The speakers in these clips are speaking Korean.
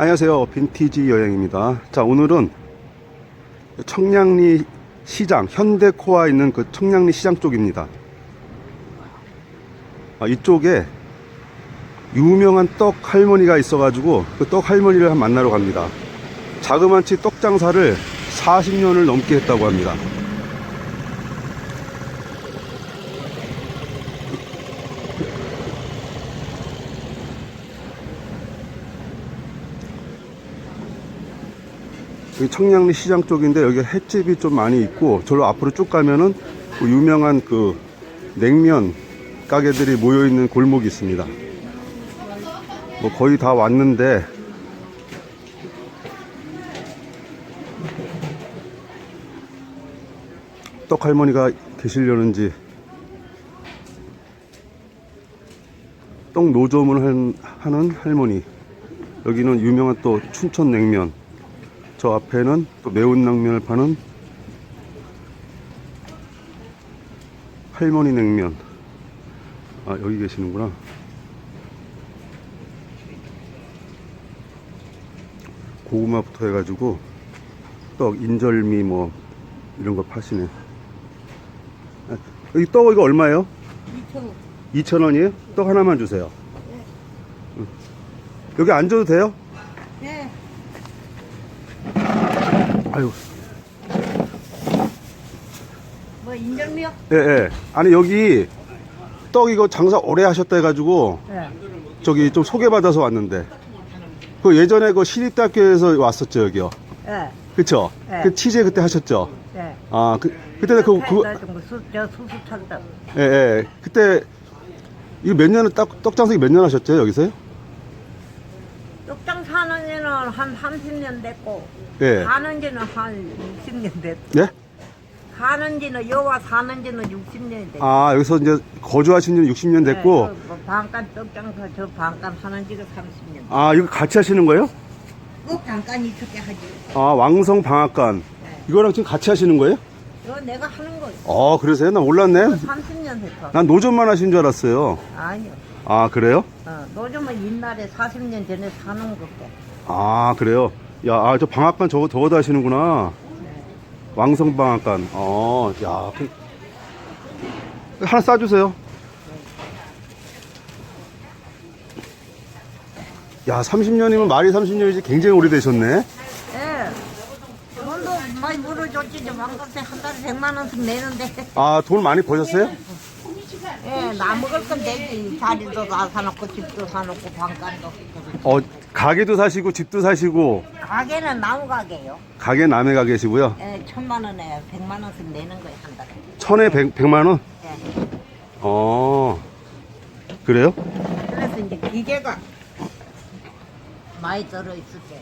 안녕하세요. 빈티지 여행입니다. 자, 오늘은 청량리 시장, 현대코아 있는 그 청량리 시장 쪽입니다. 아, 이쪽에 유명한 떡 할머니가 있어 가지고 그 떡 할머니를 한 만나러 갑니다. 자그만치 떡 장사를 40년을 넘게 했다고 합니다. 여기 청량리 시장 쪽인데 여기 횟집이 좀 많이 있고 저로 앞으로 쭉 가면은 그 유명한 그 냉면 가게들이 모여 있는 골목이 있습니다. 뭐 거의 다 왔는데 떡 할머니가 계시려는지 떡 노점을 한- 하는 할머니 여기는 유명한 또 춘천 냉면 저 앞에는 또 매운 냉면을 파는 할머니 냉면. 아, 여기 계시는구나. 고구마부터 해가지고 떡, 인절미 뭐 이런 거 파시네. 아, 여기 떡 이거 얼마예요? 2천 2,000원이에요? 떡 하나만 주세요. 응. 여기 앉아도 돼요? 아유, 뭐 인절미요? 예, 예. 아니, 여기 떡 이거 장사 오래 하셨다 해가지고 네. 저기 좀 소개받아서 왔는데 그 예전에 그 시립대학교에서 왔었죠 여기요 네. 그쵸? 네. 그 취재 그때 하셨죠? 네. 아 그, 그때 그, 그, 그, 수수 찬다. 예, 예. 그때 이거 몇 년, 떡, 떡 장사기 몇 년 하셨죠 여기서요? 사는 지는 한 30년 됐고, 예. 가는 지는 한 60년 됐고, 예? 가는 지는, 여와 사는 지는 60년이 됐고. 아 여기서 이제 거주하신 지 60년 됐고 네, 그, 뭐 방간 떡장사, 저 방간 하는 지가 30년. 아 이거 같이 하시는 거예요? 꼭 잠깐 있었게 하지. 아 왕성 방앗간 네. 이거랑 지금 같이 하시는 거예요? 이거 내가 하는 거예요. 아 그러세요? 나 몰랐네 30년 됐어. 난 노점만 하신 줄 알았어요 아니요. 아 그래요? 어, 요즘은 옛날에 40년 전에 사는 거고. 아 그래요? 야, 아, 저 방앗간 저거 저거도 하시는구나. 왕성 방앗간. 어, 야, 그, 하나 싸주세요. 야, 30년이면 말이 30년이지 굉장히 오래되셨네. 예. 돈도 많이 물어줬지. 저 왕값에 한 달에 100만 원씩 내는데. 아, 돈 많이 버셨어요? 예, 나 먹을 건 되지. 자리도 다 사놓고, 집도 사놓고, 방간도. 어, 가게도 사시고 집도 사시고 가게는 나무 가게요. 가게 남의 가게시고요. 예, 천만 원에 백만 원씩 내는 거예요, 한 달에. 천에 백, 백만 원? 예. 어, 그래요? 그래서 이제 기계가 많이 들어 있을 때,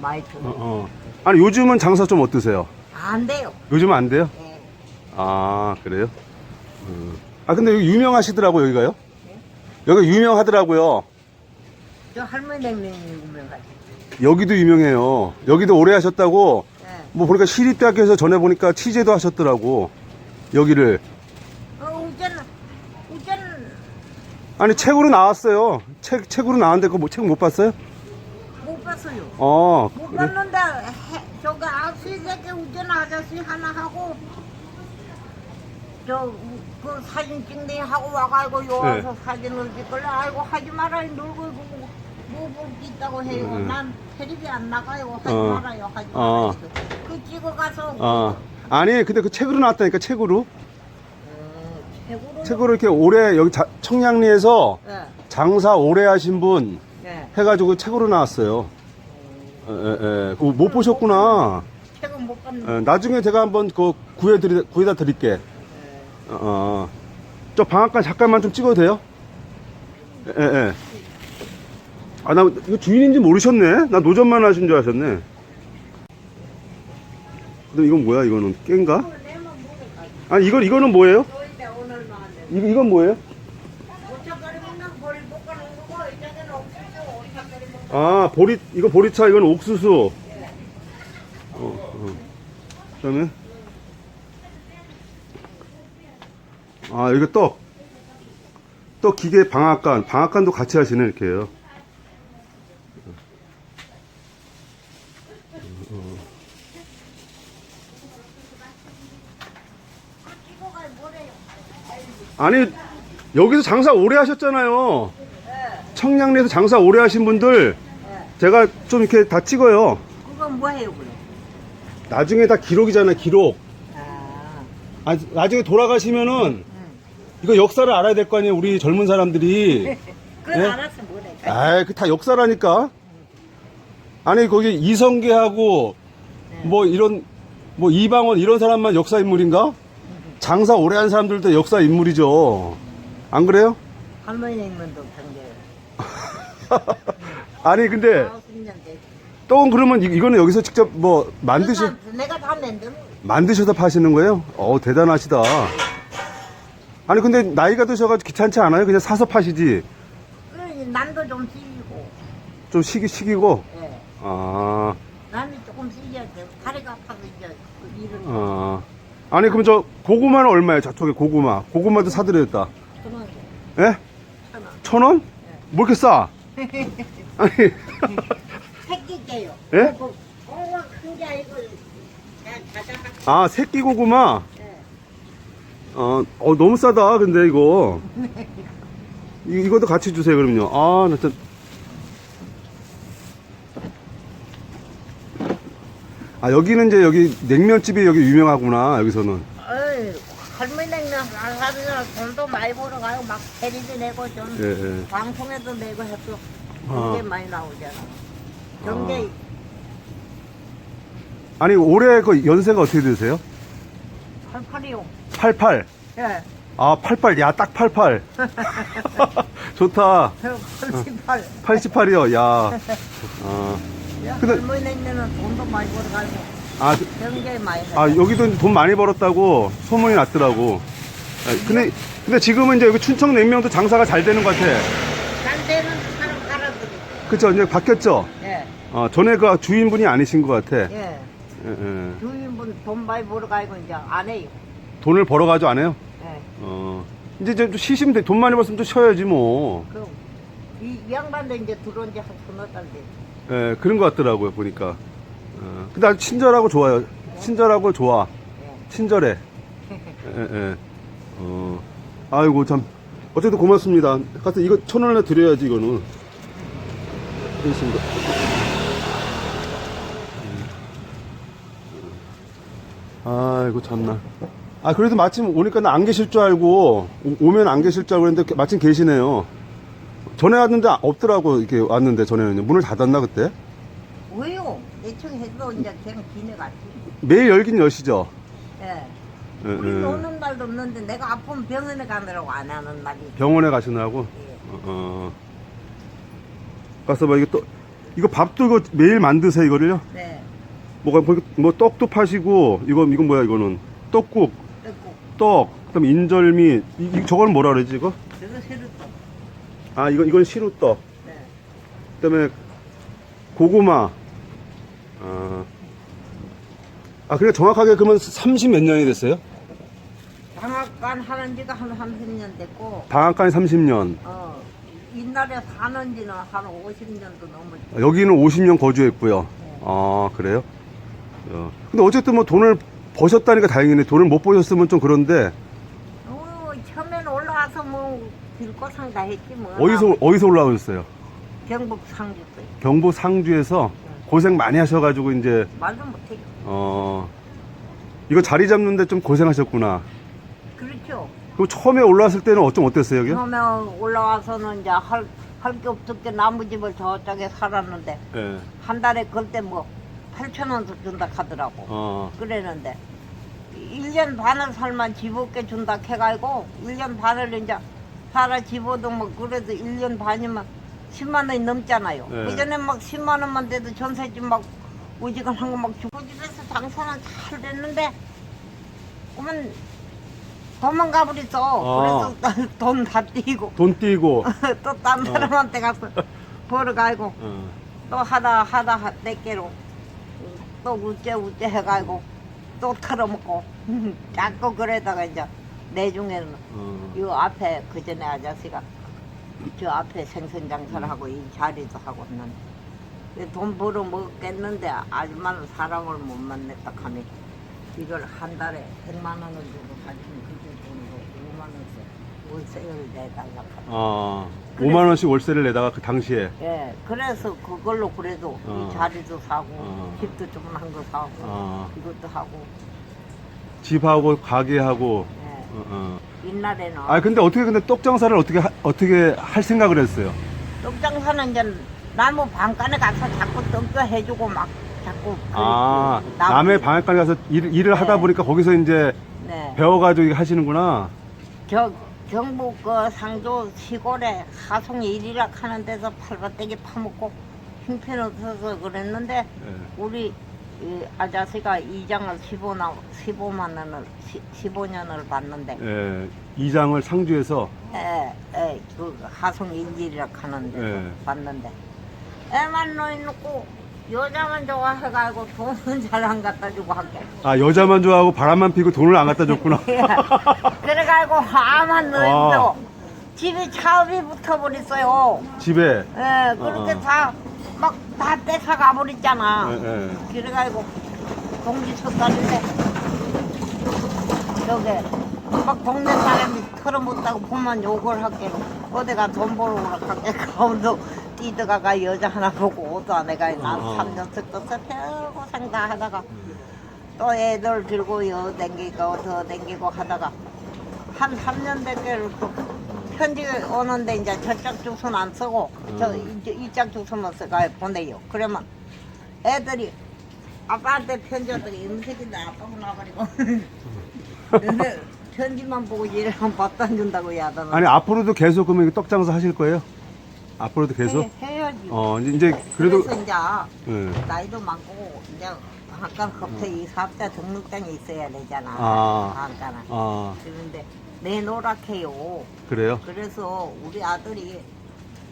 많이 어, 들어. 어. 아니, 요즘은 장사 좀 어떠세요? 안 돼요. 요즘 은 안 돼요? 예. 아 그래요? 음. 아 근데 여기 유명하시더라고 여기가요? 여기 유명하더라고요. 저 할머니 냉면이 유명하지. 여기도 유명해요. 여기도 오래 하셨다고 예. 뭐 보니까 시립대학교에서 전에 보니까 취재도 하셨더라고 여기를 어, 우전, 우전, 아니 책으로 나왔어요. 책 책으로 나왔는데 그거 뭐, 책못 봤어요? 못 봤어요. 어 못 그래? 봤는데 해, 저거 아저씨에게 우전 아저씨 하나 하고 저그 사진 찍네 하고 와가지고 요 와서 네. 사진을 찍을래 아이고 하지 마라 놀고 뭐볼 있다고 해요 음. 난 텔레비 안 나가요 하지 어. 말아요 하지 어. 말아요 그 찍어 가서 아 아니 근데 그 책으로 나왔다니까 책으로 최고로 책으로 이렇게 오래 여기 자- 청량리에서 예, 장사 오래 하신 분 예. 해가지고 책으로 나왔어요. 에, 에, 에. 그거 못 보셨구나. 책은 못 봤는데 에, 나중에 제가 한번 그 구해 드리, 구해다 드릴게. 어, 어. 저 방앗간 잠깐만 좀 찍어도 돼요? 예, 예. 아, 나 이거 주인인지 모르셨네? 나 노점만 하신 줄 아셨네. 근데 이건 뭐야, 이거는? 깬가? 아니, 이건, 이거는 뭐예요? 이, 이건 뭐예요? 아, 보리, 이거 보리차, 이건 옥수수. 어, 어. 그 다음에. 아, 이거 떡. 떡 기계 방앗간. 방앗간도 같이 하시네, 이렇게요. 아니 여기서 장사 오래 하셨잖아요. 청량리에서 장사 오래 하신 분들 제가 좀 이렇게 다 찍어요. 그건 뭐예요 그래? 나중에 다 기록이잖아요, 기록. 아, 아, 나중에 돌아가시면은 이거 역사를 알아야 될 거 아니에요, 우리 젊은 사람들이. 그건 예? 알았어 뭐래? 아, 그다 역사라니까. 아니 거기 이성계하고 뭐 이런 뭐 이방원 이런 사람만 역사 인물인가? 장사 오래 한 사람들도 역사 인물이죠. 안 그래요? 할머니님도 경계. 아니 근데 40년 됐지. 또 그러면 이- 이거는 여기서 직접 뭐 만드셔 내가, 내가 다 만든. 만드셔서 파시는 거예요? 어 대단하시다. 아니 근데 나이가 드셔가지고 귀찮지 않아요? 그냥 사서 파시지. 그래 난도 좀 쓰이고. 좀 시기 시기고. 예. 아, 나는 조금 쓰여야 돼. 다리가 아파서 이제 그 일을 아. 아니 그럼 저 고구마는 얼마예요? 저쪽에 고구마. 고구마도 사드렸다. 그만 예? 천 원. 천 원? 뭐 이렇게 싸? 아니, 새끼 째요. 예? 그거 큰게 아니고 그냥 자자가. 아 새끼 고구마. 예. 어, 어 너무 싸다. 근데 이거 이, 이것도 같이 주세요. 그럼요. 아, 나 진짜. 아 여기는 이제 여기 냉면집이 여기 유명하구나. 여기서는. 어이, 할머니 냉면 하면 돈도 많이 벌어 가요. 막 대리도 내고 좀 예, 예. 방송에도 내고 아. 그게 많이 나오잖아. 경제 아니 올해 그 연세가 어떻게 되세요? 팔팔이요. 88. 예. 아, 88. 야, 딱 88. 좋다. 팔십팔. 88이요. 야. 아, 야, 근데- 할머니 냉면은 돈도 많이 벌어 가고 아, 경제 많이 해. 아, 여기도 돈 많이 벌었다고 소문이 났더라고. 아, 근데, 근데 지금은 이제 여기 춘청 냉면도 장사가 잘 되는 것 같아. 잘 되는 사람 갈아들이. 그쵸? 이제 바뀌었죠? 예. 어, 전에 그 주인분이 아니신 것 같아. 예, 예. 예. 주인분 돈 많이 벌어 가고 이제 안 해요. 돈을 벌어가지고 안 해요? 예. 어. 이제 좀 쉬시면 돼. 돈 많이 벌었으면 좀 쉬어야지 뭐. 그럼 이, 이 양반도 이제 들어온 지 한 서너 달 됐지. 예, 그런 것 같더라고요, 보니까. 어, 근데 아주 친절하고 좋아요. 친절하고 좋아. 예. 친절해. 예, 예. 어. 아이고, 참. 어쨌든 고맙습니다. 가서 이거 천 원이나 드려야지, 이거는. 알겠습니다. 아이고, 참나. 아, 그래도 마침 오니까 나안 계실 줄 알고, 오- 오면 안 계실 줄 알고 그랬는데 마침 계시네요. 전에 왔는데 없더라고, 이렇게 왔는데, 전에는. 문을 닫았나, 그때? 왜요? 대충 해도 이제 그냥 기내 갔지. 매일 열긴 여시죠? 예. 예, 우리 예. 노는 날도 없는데 내가 아프면 병원에 가느라고 안 하는 날이. 병원에 가시느라고? 예. 어, 어. 가서 봐, 이거 또, 이거 밥도 이거 매일 만드세요, 이거를요? 네. 뭐가, 뭐, 뭐 떡도 파시고, 이거, 이건 뭐야, 이거는? 떡국, 듣고 떡, 그 다음에 인절미, 이, 이- 저거는 뭐라 그러지, 이거? 저거 새로 또. 아, 이거, 이건 시루떡. 네. 그 다음에 고구마. 아. 아, 그래, 정확하게 그러면 30 몇 년이 됐어요? 방앗간 하는 지가 한 30년 됐고, 방앗간이 30년. 어, 옛날에 사는 지는 한 50년도 넘었지. 여기는 50년 거주했고요. 네. 아, 그래요? 어. 근데 어쨌든 뭐 돈을 버셨다니까 다행이네. 돈을 못 버셨으면 좀 그런데, 어, 처음에는 올라와서 뭐, 길고상 다 했지 뭐. 어디서, 어디서 올라오셨어요? 경북 상주도 경북 상주에서 고생 많이 하셔가지고, 이제, 말도 못해. 어, 이거 자리 잡는데 좀 고생하셨구나. 그렇죠. 그럼 처음에 올라왔을 때는 어쩜 어땠어요, 여기? 처음에 올라와서는 이제 할, 할 게 없었게 나무집을 저쪽에 살았는데, 예. 한 달에 그때 뭐, 8천원 준다 하더라고. 어, 그랬는데, 1년 반을 살만 집 없게 준다 해가지고, 1년 반을 이제 살아 집어도 뭐, 그래도 1년 반이면 10만 원이 넘잖아요. 네. 그전에 막 10만 원만 돼도 전세집 막, 우지간한 거 막 주고 집에서 장사는 잘 됐는데, 그러면 도망가 버렸어. 아. 그래서 돈 다 띄고, 돈 띄고, 또 딴 사람한테 가서 벌어가지고, 어, 또 하다 하다 떼개로 또 우째 우째 해가지고 또 털어먹고 자꾸 그러다가 이제 내 중에는 어. 이 앞에 그 전에 아저씨가 저 앞에 생선 장사를 하고 이 자리도 하고 했는데 돈 벌어 먹겠는데 아줌마는 사람을 못 만났다 하니 이걸 한 달에 100만 원을 주고 가지면 그게 돈으로 5만 원씩 월세를 내달라 하니 아, 그래. 5만 원씩 월세를 내다가 그 당시에 예, 그래서 그걸로 그래도 어. 이 자리도 사고 어. 집도 좀한거 사고 어. 이것도 하고 집하고 가게하고 예. 어, 어. 옛날에는 아 근데 어떻게 근데 떡 장사를 어떻게 하- 어떻게 할 생각을 했어요? 떡장사는 이제 나무 방간에 가서 자꾸 떡도 해주고 막 자꾸 아. 나무- 남의 방앗간 가서 일, 일을 하다 네. 보니까 거기서 이제 네. 배워가지고 하시는구나. 저 경북 그 상조 시골에 하송이 일이라 하는 데서 팔바떼기 파먹고 형편없어서 그랬는데 예. 우리 이 아저씨가 이장을 15나 15만 원을 15년을 받는데 예, 이장을 상주에서 에, 에, 그 하송 일일이라 하는 데서 예. 받는데 애만 놓고 여자만 좋아해가지고 돈은 잘 안 갖다 주고 할게 아 여자만 좋아하고 바람만 피고 돈을 안 갖다 줬구나. 그래가지고 아만 아. 놓이도 집에 차업이 붙어버렸어요 집에. 예, 그렇게 어. 다, 막, 다 뺏어 가버렸잖아. 예, 예. 그래가지고, 동지 쳤다는데, 저게, 막 동네 사람이 털어못다고 보면 욕을 할게. 어디가 돈 벌어 오라 할게. 가운데 뛰다가 여자 하나 보고 오도 안 해가. 난 어. 3년씩 떠서 별고생 다 하다가, 또 애들 들고 여 댕기고 더 댕기고 하다가, 한 3년 됐게 또 편지 오는데 이제 저쪽 주소는 안 쓰고 저 음. 이- 이쪽 주소만 써가 보내요. 그러면 애들이 아빠한테 편지 왔더니 임색인데 아빠가 나가리고 근데 편지만 보고 일하면 밥도 안 준다고 하더라. 아니 앞으로도 계속 그러면 떡 장사 하실 거예요? 앞으로도 계속? 해, 해야지. 어 이제 그래도 그래서 이제 예. 나이도 많고 이제 잠깐 갑자기 이 사업자 등록장이 있어야 되잖아. 아. 잠깐은. 아 그런데 내노랗해요. 그래요? 그래서 우리 아들이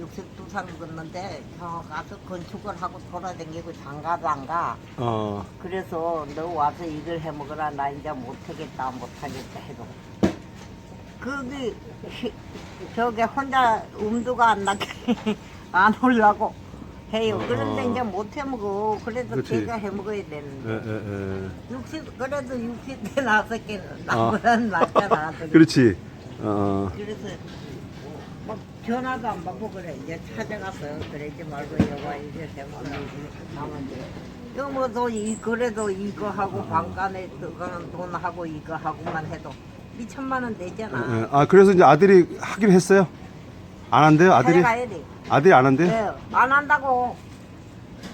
62살 걷는데 저 가서 건축을 하고 돌아다니고 장가도 안 가. 어 그래서 너 와서 일을 해 먹으라 나 이제 못하겠다 못하겠다 해도 그게 히- 저게 혼자 음도가 안 나게 안 올라고 해요. 그런데 어. 이제 못 해 먹어. 그래도 그치. 걔가 해 먹어야 되는데. 예, 예, 예. 60 그래도 60대 나서게 나보다는 낫잖아. 아들이. 그렇지. 어 그래서 막 전화도 안 받고 그래 이제 찾아가서 그러지 말고 여가 이제 되면 가면 돼. 이거 뭐도 이 그래도 이거 하고 방간에 들어가는 돈 하고 이거 하고만 해도 2천만 원 되잖아. 예, 예. 아 그래서 이제 아들이 하기로 했어요? 안 한대요? 아들이? 가야 돼. 아들이 안 한대요? 네, 안 한다고.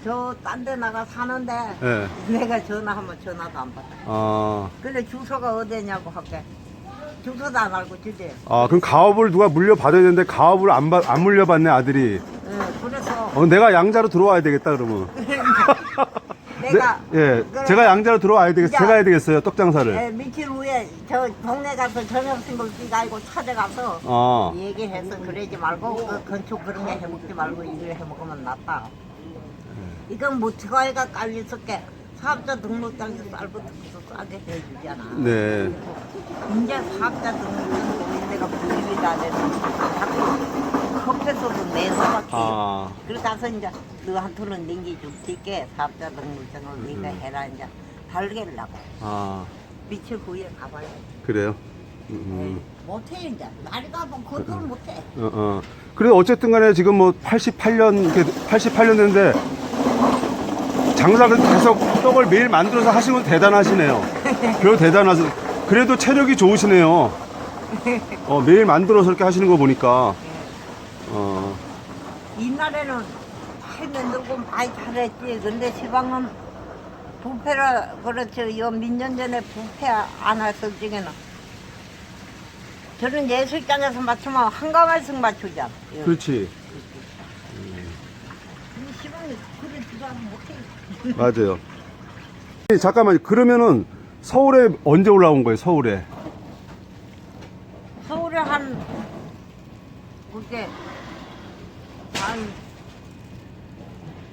저 딴 데 나가 사는데 예. 내가 전화하면 전화도 안 받아. 어. 근데 주소가 어디냐고 할게. 주소도 안 알고 주지. 아 그럼 가업을 누가 물려받아야 되는데 가업을 안, 받- 안 물려받네 아들이. 예, 그래서 어 내가 양자로 들어와야 되겠다 그러면. 내가 네, 예, 그래. 제가 양자로 들어와야 되겠, 야. 제가 해야 되겠어요 떡 장사를. 예, 며칠 후에 저 동네 가서 저녁 신걸 뛰가지고 찾아가서 어. 얘기해서 그러지 말고 그 건축 그런 게 해먹지 말고 이걸 해먹으면 낫다. 이건 무치가이가 깔렸을게 사업자 등록장에서 쌀부터 싸게 해주잖아. 네. 이제 사업자 등록장 불입이 다 되는 자꾸 컵에서도 내서밖에. 아. 그래 가서 이제 너한테는 넘겨줄 테니까 사업자 등록장을 네가 해라 이제 달게려고 아 며칠 후에 가봐야 돼. 그래요. 음, 못해 이제 나이가 뭐 그걸 못해. 어, 어. 그래도 어쨌든 간에 지금 뭐 88년, 이렇게 88년 됐는데 장사를 계속 떡을 매일 만들어서 하시는 건 대단하시네요. 그래도 대단하세요. 그래도 체력이 좋으시네요. 어, 매일 만들어서 이렇게 하시는 거 보니까. 어, 옛날에는 잘 만들고 많이 잘했지. 근데 시방은 부패라 그렇죠. 요몇 년 전에 부패 안 했을 적에는 저는 예술장에서 맞추면 한가말씩 맞추자. 이 그렇지. 시방이 그래 주가 못해. 맞아요. 잠깐만요. 그러면은 서울에 언제 올라온 거예요, 서울에? 서울에 한 그게 한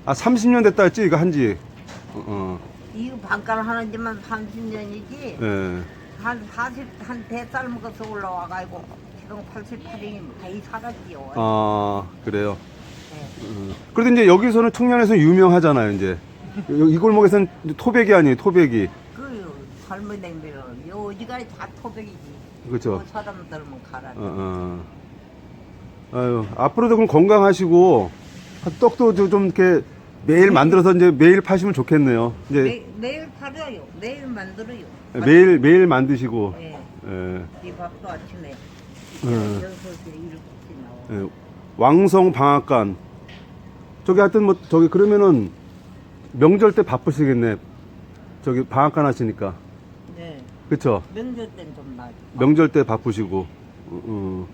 아, 30년 됐다 했지, 이거 한지. 어, 어. 이거 반가를 하는 지만 30년이지. 예. 한 40, 한 대살 먹어서 올라와가지고 지금 88이 많이 살았지요. 아, 그래요. 예. 그래도 이제 여기서는 청년에서 유명하잖아요, 이제. 이- 이 골목에서는 토백이 아니에요, 토백이. 그 삶의 냄비는 요 어디까지 다 토백이지. 그렇죠. 그 사람들은 가라. 어, 어. 아유, 앞으로도 그럼 건강하시고, 떡도 좀- 좀 이렇게 매일 만들어서 이제 매일 파시면 좋겠네요. 이제 매, 매일 팔아요. 매일 만들어요. 매일, 매일 만드시고, 예. 예, 이 밥도 아침에 예. 여섯 시 일곱 시 나와. 예. 왕성 방앗간. 저기 하여튼 뭐, 저기 그러면은 명절 때 바쁘시겠네. 저기 방앗간 하시니까. 네. 그쵸? 명절 땐좀 나죠. 명절 때 바쁘시고. 어, 어.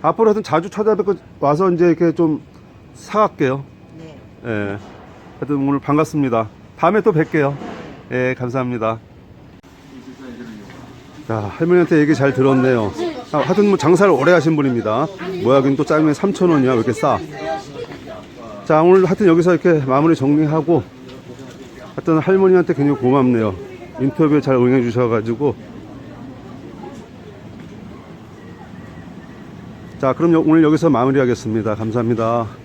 앞으로 하여튼 자주 찾아뵙고 와서 이제 이렇게 좀 사갈게요. 네. 예. 하여튼 오늘 반갑습니다. 다음에 또 뵐게요. 예, 감사합니다. 자, 할머니한테 얘기 잘 들었네요. 아, 하여튼 뭐 장사를 오래 하신 분입니다. 뭐야, 여긴 또 짜장면 3,000원이야. 왜 이렇게 싸? 자, 오늘 하여튼 여기서 이렇게 마무리 정리하고 하여튼 할머니한테 굉장히 고맙네요. 인터뷰에 잘 응해 주셔가지고. 자, 그럼 요- 오늘 여기서 마무리하겠습니다. 감사합니다.